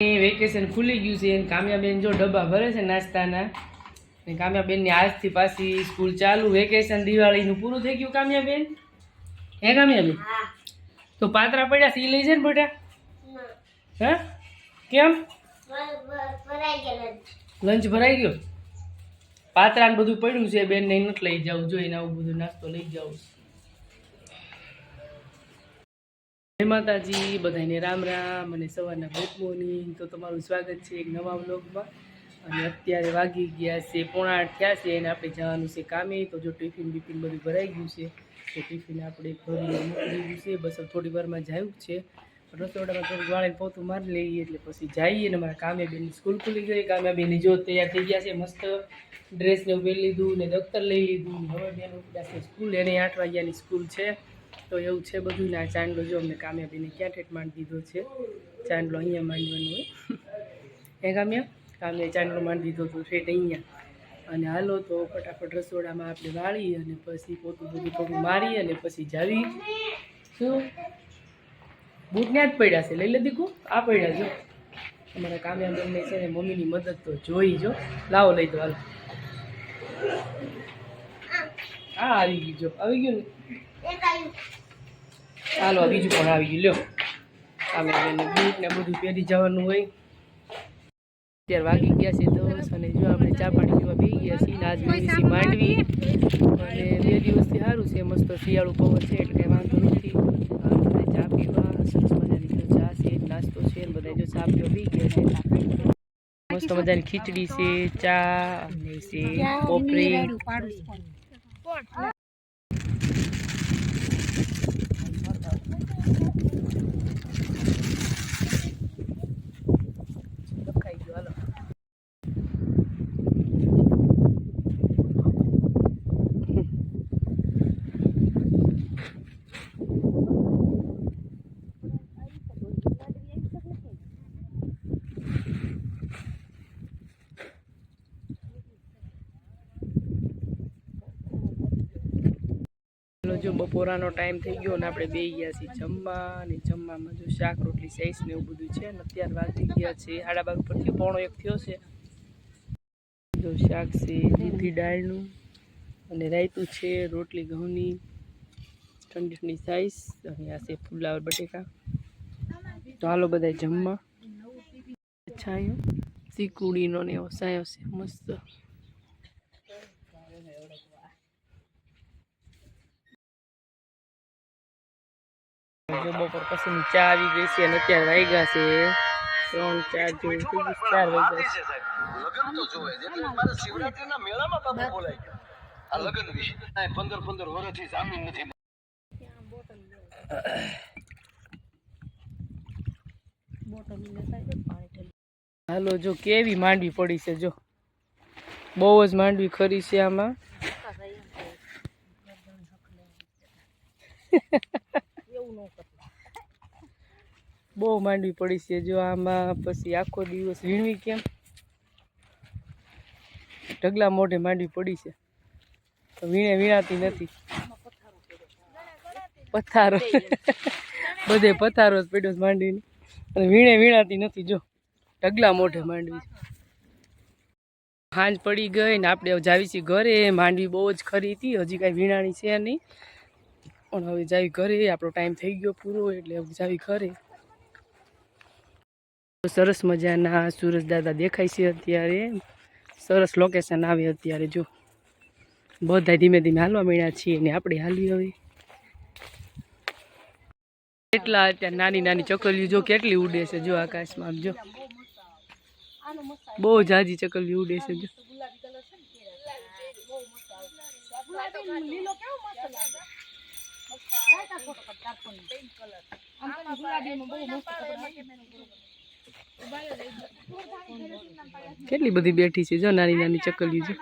Vacation ખુલી ગયું છે અને કામ્યાબેન જો ડબ્બા ભરે છે નાસ્તાના. ને કામ્યાબેનની આજથી પાછી સ્કૂલ ચાલુ વેકેશન દિવાળીનું પૂરું થઈ ગયું કામ્યાબેન? હે કામ્યાબેન? તો પાત્રા પડ્યા સી લઈ છે ને. બેટા હે? કેમ? લંચ. ભરાઈ ગયો? પાત્રા ને બધું પડ્યું છે બેન ને નથી લઈ જાવું જોઈએ આવું બધું નાસ્તો લઈ જાવું જય માતાજી બધાને રામ રામ અને સવારના ગુડ મોર્નિંગ. તો તમારું સ્વાગત છે એક નવા વ્લોગમાં. અને અત્યારે વાગી ગયા છે, પોણા થયા છે અને આપણે જવાનું છે કામે. તો જો ટિફિન બિફિન બધું ભરાઈ ગયું છે, તો ટિફિન આપણે ભરીને મોકલી ગયું છે. બસ થોડી વારમાં જાયું છે. રસોડામાં થોડું વાળીને પોતું મારી લઈએ એટલે પછી જઈએ ને મારા કામે બેન સ્કૂલ ખુલી ગઈ. કામે બેની જો તૈયાર થઈ ગયા છે, મસ્ત ડ્રેસને પહેરી લીધું ને દફતર લઈ લીધું. હવે બેન ઉપડ્યા સ્કૂલ. એને આઠ વાગ્યાની સ્કૂલ છે. તો એવું છે બધું. ના ચાંદલો જો અમને કામ્યા બેને ક્યાં માંડી દીધો છે? ચાંદલો અહીંયા માંડવાનો હોય. એ કામ્યા? કામ્યા ચાંદલો માંડી દીધો તો ઠેઠ અહીંયા. અને હાલો તો ફટાફટ રસોડામાં આપણે વાળી અને પછી પોતું બધું થોડું મારી અને પછી જાવી. શું? બૂટ જ પડ્યા છે. લઈ લે દીકુ. આ પડ્યા જો. અમારા કામ્યા બંને છે ને મમ્મીની મદદ તો જોઈ જો. લાવો લઈ દો હાલો. આ આવી ગયું જો. આવી ગયું ને? ચાલો બીજું પણ આવી ગયું. લ્યો. કામ્યા એને બૂટ ને બધું પહેરી જવાનું હોય. અત્યારે વાગી ગયા છે દસ અને જો આપણે ચા પાણી પીવા પી ગયા છીએ ને આજ મેળવી છે માંડવી. અને બે દિવસથી સારું છે મસ્ત શિયાળું પવન છે એટલે કંઈ વાંધો નથી. બધા ચા પીવા સરસ મજાની જો ચા છે નાસ્તો છે ને બધા જો ચા પીવા પી ગયા છે. મસ્ત મજાની ખીચડી છે ચા અને છે પોપરી જો બપોરાનો ટાઈમ થઈ ગયો ને આપણે બે ગયા છીએ જમવા અને જમવામાં જો શાક, રોટલી સાઈસ ને એવું બધું છે અને અત્યારે વાગી ગયા છે. સાડા પર પરથી પોણો એક થયો છે. જો શાક છે, દૂધી દાળનું અને રાયતું છે, રોટલી, ઘઉંની ઠંડી ઠંડી સાઈસ અને આ છે ફુલાવર બટેકા. તો હાલો બધા જમવા. છાંયો સીકુડીનો ને એવો સાયો છે, મસ્ત. જો બપોર પછી ચા આવી ગઈ છે અને અત્યારે વાગ્યા છે. ત્રણ ચાર જેવું થઈ ગયું ચાર વાગ્યા છે. લગન તો જોવે છે એટલે મારે શિવરાત્રીના મેળામાં બાબુ બોલાય આ લગન વિશે પંદર પંદર વર્ષથી જામીન નથી હાલો જો કેવી માંડવી પડી છે જો. બહુ જ માંડવી ખરી છે આમાં. બહુ માંડવી પડી છે જો આમાં પછી આખો દિવસ વીણવી કેમ? ઢગલા મોઢે માંડવી પડી છે. વીણે વીણાતી નથી. પથારો. બધે પથારો જ પડ્યો માંડવીને. અને વીણે વીણાતી નથી જો. ઢગલા મોઢે માંડવી હાંજ પડી ગઈ ને આપણે જાવી છીએ ઘરે. માંડવી બહુ જ ખરી હતી. હજી કાંઈ વીણાણી છે નહીં. પણ હવે જાવી ઘરે, આપણો ટાઈમ થઈ ગયો પૂરો, એટલે હવે જાવી ઘરે. સરસ મજાના સુરજ દાદા દેખાય છે અત્યારે. સરસ લોકેશન આવે અત્યારે, જો. બધા ધીમે ધીમે હાલવા મળ્યા છીએ ને આપણે હાલી હવે. કેટલા અત્યારે નાની નાની ચકલીઓ, જો કેટલી ઉડે છે જો આકાશમાં, જો. બહુ જાજી ચકલીઓ ઉડે છે, જો. કેટલી બધી બેઠી છે જો નાની નાની ચકલી જો